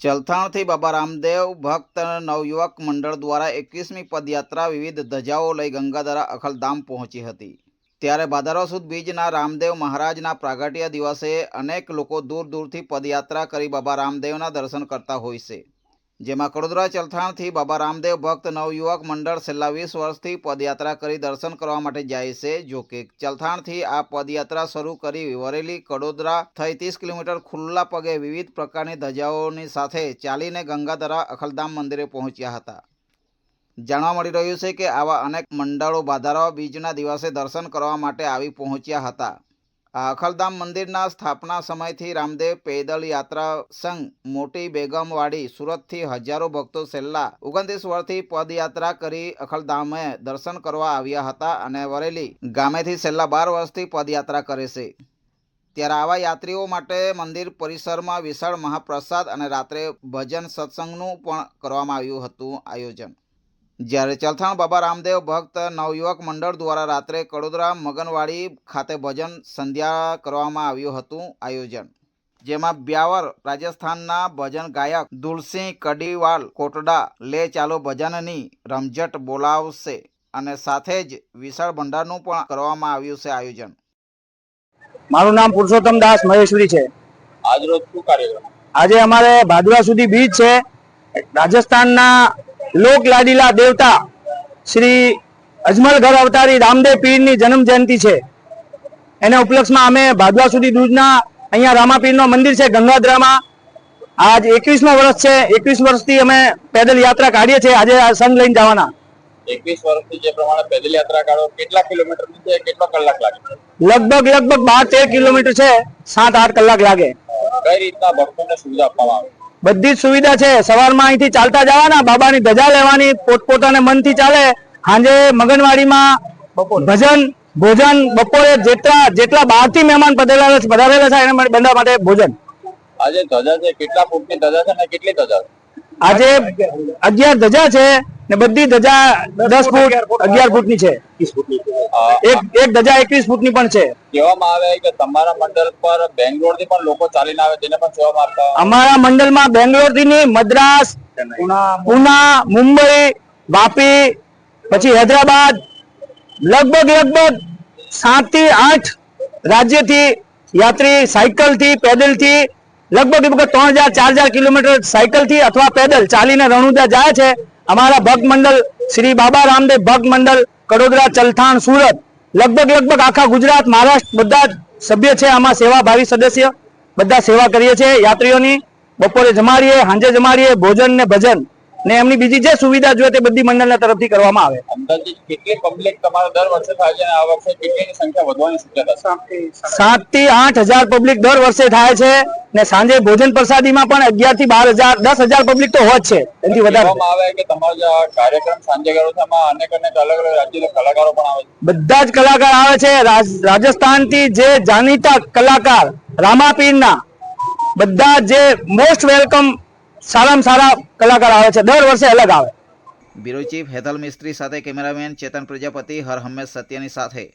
ચલથાણથી બાબા રામદેવ ભક્ત નવયુવક મંડળ દ્વારા એકવીસમી પદયાત્રા વિવિધ ધજાઓ લઈ ગંગાધરા અખલધામ પહોંચી હતી. ત્યારે ભાદરવા બીજના રામદેવ મહારાજના પ્રાગટ્ય દિવસે અનેક લોકો દૂર દૂરથી પદયાત્રા કરી બાબા રામદેવના દર્શન કરતા હોય છે. જેમાં કડોદરા, ચલથાણથી બાબા રામદેવ ભક્ત નવયુવક મંડળ છેલ્લા વીસ વર્ષથી પદયાત્રા કરી દર્શન કરવા માટે જાય છે. જો કે ચલથાણથી આ પદયાત્રા શરૂ કરી વરેલી કડોદરા થઈ ત્રીસ કિલોમીટર ખુલ્લા પગે વિવિધ પ્રકારની ધજાઓની સાથે ચાલીને ગંગાધરા અખલધામ મંદિરે પહોંચ્યા હતા. જાણવા મળી રહ્યું છે કે આવા અનેક મંડળો બાધારા બીજના દિવસે દર્શન કરવા માટે આવી પહોંચ્યા હતા. અખલધામ મંદિરના સ્થાપના સમયથી રામદેવ પેદલ યાત્રા સંઘ, મોટી બેગમવાડી, સુરતથી હજારો ભક્તો છેલ્લા ઓગણત્રીસ વર્ષથી પદયાત્રા કરી અખલધામે દર્શન કરવા આવ્યા હતા અને વરેલી ગામેથી છેલ્લા બાર વર્ષથી પદયાત્રા કરે છે. ત્યારે આવા યાત્રીઓ માટે મંદિર પરિસરમાં વિશાળ મહાપ્રસાદ અને રાત્રે ભજન સત્સંગનું પણ કરવામાં આવ્યું હતું આયોજન. જ્યારે ચલથાણ બાબા રામદેવ ભક્ત નવયુવક મંડળ દ્વારા રાત્રે કડોદરા મગનવાડી ખાતે ભજન સંધ્યા કરવામાં આવ્યું હતું આયોજન જેમાં બ્યાવર રાજસ્થાનના ભજન ગાયક દુલસિંહ કડીવાલ કોટડા લે ચાલો ભજનની રમઝટ બોલાવશે અને સાથે જ વિશાળ ભંડારનું પણ કરવામાં આવ્યું છે આયોજન. મારું નામ પુરુષોત્તમ દાસ મહેશ્વરી છે. આજ રોજ શું કાર્યક્રમ? આજે અમારે ભાદરા સુધી બીચ છે. રાજસ્થાનના લોક લાડીલા દેવતા શ્રી અજમલઘર અવતારી રામદેવ પીરની જન્મ જયંતિ છે. એના ઉપલક્ષમાં અમે ભાદવા સુધી દૂધના અહીંયા રામાપીરનો મંદિર છે ગંગાધરામાં. આજ એકવીસમો વર્ષ છે એકવીસ વર્ષથી અમે પેદલ યાત્રા કાઢીએ છીએ આજે આ સંઘ લઈને જવાના. એકવીસ વર્ષથી જે પ્રમાણે પેદલ યાત્રા કાઢો કેટલા કિલોમીટર છે કેટલો કલાક લાગે? લગભગ લગભગ બાર તેર કિલોમીટર છે સાત આઠ કલાક લાગે. કઈ રીતના ભક્તોને સુવિધા આપવામાં આવે? બધી જ સુવિધા છે. સવારમાં અહીંથી ચાલતા જવાના બાબાની ધજા લેવાની પોતપોતાને મનથી ચાલે. સાંજે મગનવાડીમાં ભજન ભોજન બપોરે જેટલા જેટલા બહારથી મહેમાન પધારેલા છે પધારેલા છે એને માટે- બધા માટે ભોજન. આજે ધજા છે કેટલા ફૂટની ધજા છે ને કેટલી ધજા? છે આજે અગિયાર ધજા છે. ને બધી ધજા દસ ફૂટ અગિયાર ફૂટની છે. એક એક ધજા એકવીસ ફૂટની પણ છે. કહેવામાં આવે કે તમારા મંડળ પર બેંગ્લોરથી પણ લોકો ચાલીને આવે તેને પણ સેવા મારતા અમારા મંડળમાં બેંગ્લોરથી ની મદ્રાસ પુના મુંબઈ વાપી પછી હૈદરાબાદ લગભગ લગભગ સાતથી આઠ રાજ્યથી યાત્રી સાયકલથી પેદલથી લગભગ લગભગ ત્રણ હજાર ચાર હજાર કિલોમીટર સાયકલથી અથવા પેદલ ચાલીને રણુદા જાય છે. અમારા ભક્ત મંડળ શ્રી બાબા રામદેવ ભક્ત મંડળ કડોદરા, ચલથાણ, સુરત, લગભગ લગભગ આખા ગુજરાત, મહારાષ્ટ્ર, બધા જ સભ્ય છે આમાં સેવાભાવી સદસ્ય. બધા સેવા કરીએ છીએ યાત્રીઓની. બપોરે જમાડીએ, સાંજે જમાડીએ, ભોજન ને ભજન. ને એમની બીજી જે સુવિધા જોઈએ તે બધી મંડળના તરફથી કરવામાં આવે. અંદાજિત કેટલી પબ્લિક તમારે દર વર્ષે થાય છે આ વર્ષે કેટલીની સંખ્યા વધવાની શક્યતા સાતથી આઠ હજાર પબ્લિક દર વર્ષે થાય છે ને સાંજે ભોજન પ્રસાદીમાં પણ અગિયારથી બાર હજાર દસ હજાર પબ્લિક તો હોય છે એનાથી વધારે આવે કે તમારો કાર્યક્રમ સાંજે કરો છો અનેક અનેક અલગ અલગ રાજ્યના કલાકારો પણ આવે છે. બધા જ કલાકાર આવે છે. રાજ- રાજસ્થાનથી જે જાણીતા કલાકાર રામાપીરના બધા જે મોસ્ટ વેલકમ સારામાં સારા કલાકાર આવે છે. દર વર્ષે અલગ આવે. બ્યુરો ચીફ હેતલ મિસ્ત્રી સાથે કેમેરામેન ચેતન પ્રજાપતિ હર હંમેશ સત્યની સાથે.